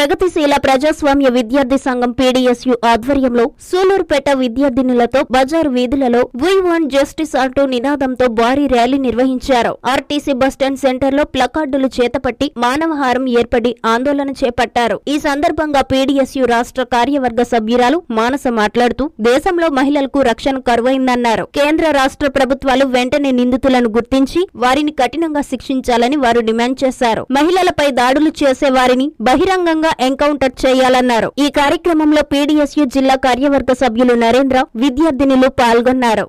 ప్రగతిశీల ప్రజాస్వామ్య విద్యార్థి సంఘం పీడీఎస్యు ఆధ్వర్యంలో సూలూరుపేట విద్యార్థినులతో బజారు వీధులలో వీ వాంట్ జస్టిస్ అంటూ నినాదంతో భారీ ర్యాలీ నిర్వహించారు. ఆర్టీసీ బస్టాండ్ సెంటర్లో ప్లకార్డులు చేతపట్టి మానవహారం ఏర్పడి ఆందోళన చేపట్టారు. ఈ సందర్భంగా పీడీఎస్యు రాష్ట్ర కార్యవర్గ సభ్యురాలు మానస మాట్లాడుతూ దేశంలో మహిళలకు రక్షణ కరువైందన్నారు. కేంద్ర రాష్ట్ర ప్రభుత్వాలు వెంటనే నిందితులను గుర్తించి వారిని కఠినంగా శిక్షించాలని వారు డిమాండ్ చేశారు. మహిళలపై దాడులు చేసే వారిని బహిరంగంగా ఎన్కౌంటర్ చేయాలన్నారు. ఈ కార్యక్రమంలో పీడీఎస్యు జిల్లా కార్యవర్గ సభ్యులు నరేంద్ర విద్యార్థినులు పాల్గొన్నారు.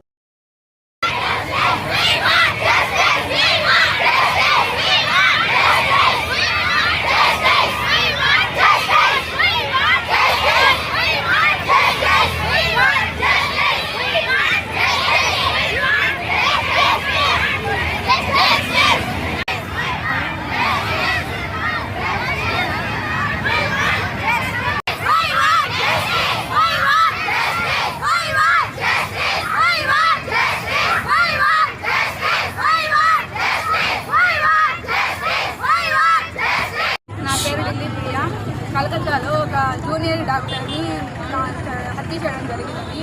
జూనియర్ డాక్టర్ని హత్య చేయడం జరిగింది.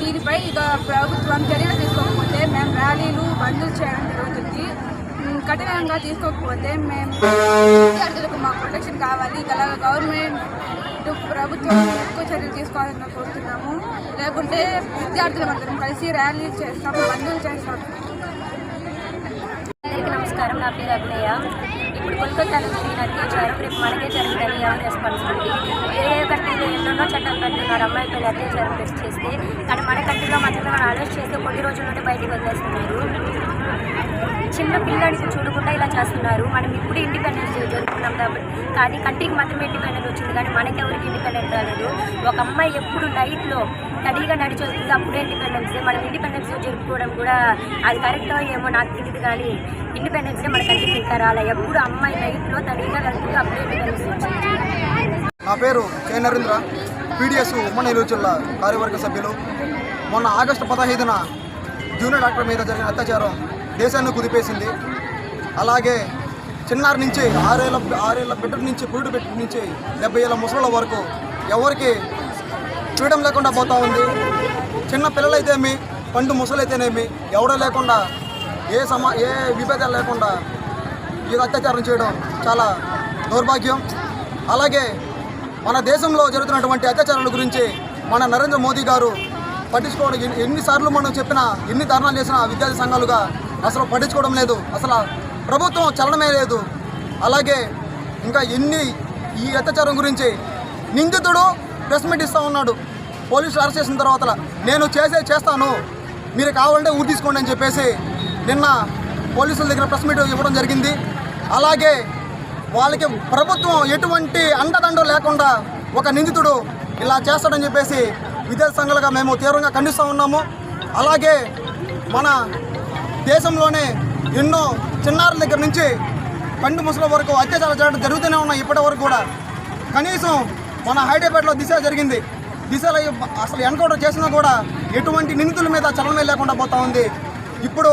దీనిపై ఇక ప్రభుత్వం చర్యలు తీసుకోకపోతే మేము ర్యాలీలు బంధులు చేయడం జరుగుతుంది. కఠినంగా తీసుకోకపోతే మేము విద్యార్థులకు మాకు ప్రొటెక్షన్ కావాలి. గల గవర్నమెంట్ ప్రభుత్వం ఎక్కువ చర్యలు తీసుకోవాలని కోరుతున్నాము. లేకుంటే విద్యార్థులందరం కలిసి ర్యాలీలు చేస్తాము బంద్లు చేస్తాము అందరికీ నమస్కారం. నా పేరు అభినయ. ఇప్పుడు కోల్కతాలో జరిగిన అత్యాచారం రేపు మనకే జరుగుతుంది అని రెస్పాన్సిబిలిటీ ఏ కంట్రీలో ఎన్నెన్నో చట్టాలు కట్టున్నారు అమ్మాయిలపై అత్యాచారం టెస్ట్ చేస్తే కానీ మన కంట్రీలో మాత్రమే మనం అరెస్ట్ చేస్తే కొద్ది రోజుల్లోనే బయటకు వదిలేస్తున్నారు. చిన్న పిల్లడికి చూడకుండా ఇలా చేస్తున్నారు. మనం ఇప్పుడు ఇండిపెండెన్స్ జరుపుకున్నాం కాబట్టి. కానీ కంట్రీకి మాత్రమే ఇండిపెండెన్స్ వచ్చింది. కానీ మనకి ఎవరికి ఇండిపెండెన్స్ రాలేదు. ఒక అమ్మాయి ఎప్పుడు నైట్లో తడిగా నడిచి వస్తుంది అప్పుడే ఇండిపెండెన్స్ డే మనం ఇండిపెండెన్స్ డే జరుపుకోవడం కూడా అది కరెక్టో ఏమో నాకు తెలియదు కానీ ఇండిపెండెన్స్ డే మన కంట్రీకి ఇంకా రాలే. ఎప్పుడు అమ్మాయి నైట్లో తడిగా వెళ్తుంది అప్పుడే ఇండిపెండెన్స్ వచ్చింది. నా పేరు కే నరేంద్ర. పీడిఎస్ ఉమ్మడి నెల్లూరు జిల్లా కార్యవర్గ సభ్యులు. మొన్న ఆగస్టు పదహైదున జూనియర్ డాక్టర్ మీద జరిగిన అత్యాచారం దేశాన్ని కుదిపేసింది. అలాగే చిన్నారి నుంచి ఆరేళ్ళ ఆరేళ్ళ బిడ్డ నుంచి పురుడు బిడ్డ నుంచి డెబ్బై ఏళ్ళ ముసళ్ళ వరకు ఎవరికి ఫ్రీడమ్ లేకుండా పోతా ఉంది. చిన్న పిల్లలైతేమి పండు ముసలైతేనేమి ఎవడో లేకుండా ఏ సమా ఏ విభేదాలు లేకుండా ఈ అత్యాచారం చేయడం చాలా దౌర్భాగ్యం. అలాగే మన దేశంలో జరుగుతున్నటువంటి అత్యాచారాల గురించి మన నరేంద్ర మోదీ గారు పట్టించుకోవడం ఎన్ని- ఎన్నిసార్లు మనం చెప్పినా ఎన్ని ధర్నాలు చేసినా విద్యార్థి సంఘాలుగా అసలు పట్టించుకోవడం లేదు. అసలు ప్రభుత్వం చలనమే లేదు. అలాగే ఇంకా ఎన్ని ఈ అత్యాచారం గురించి నిందితుడు ప్రెస్ మీట్ ఇస్తూ ఉన్నాడు. పోలీసులు అరెస్ట్ చేసిన తర్వాత నేను చేసే చేస్తాను. మీరు కావాలంటే ఊరి తీసుకోండి అని చెప్పేసి నిన్న పోలీసుల దగ్గర ప్రెస్ మీట్ ఇవ్వడం జరిగింది. అలాగే వాళ్ళకి ప్రభుత్వం ఎటువంటి అండదండ లేకుండా ఒక నిందితుడు ఇలా చేస్తాడని చెప్పేసి విద్యార్థి సంఘాలుగా మేము తీవ్రంగా ఖండిస్తూ ఉన్నాము. అలాగే మన దేశంలోనే ఎన్నో చిన్నారుల దగ్గర నుంచి పండు ముసల వరకు అత్యాచారాలు జరగడం జరుగుతూనే ఉన్నాయి ఇప్పటి వరకు కూడా. కనీసం మన హైదరాబాద్లో దిశ జరిగింది. దిశలో అసలు ఎన్కౌంటర్ చేసినా కూడా ఎటువంటి నిందితుల మీద చలనమే లేకుండా పోతా ఉంది. ఇప్పుడు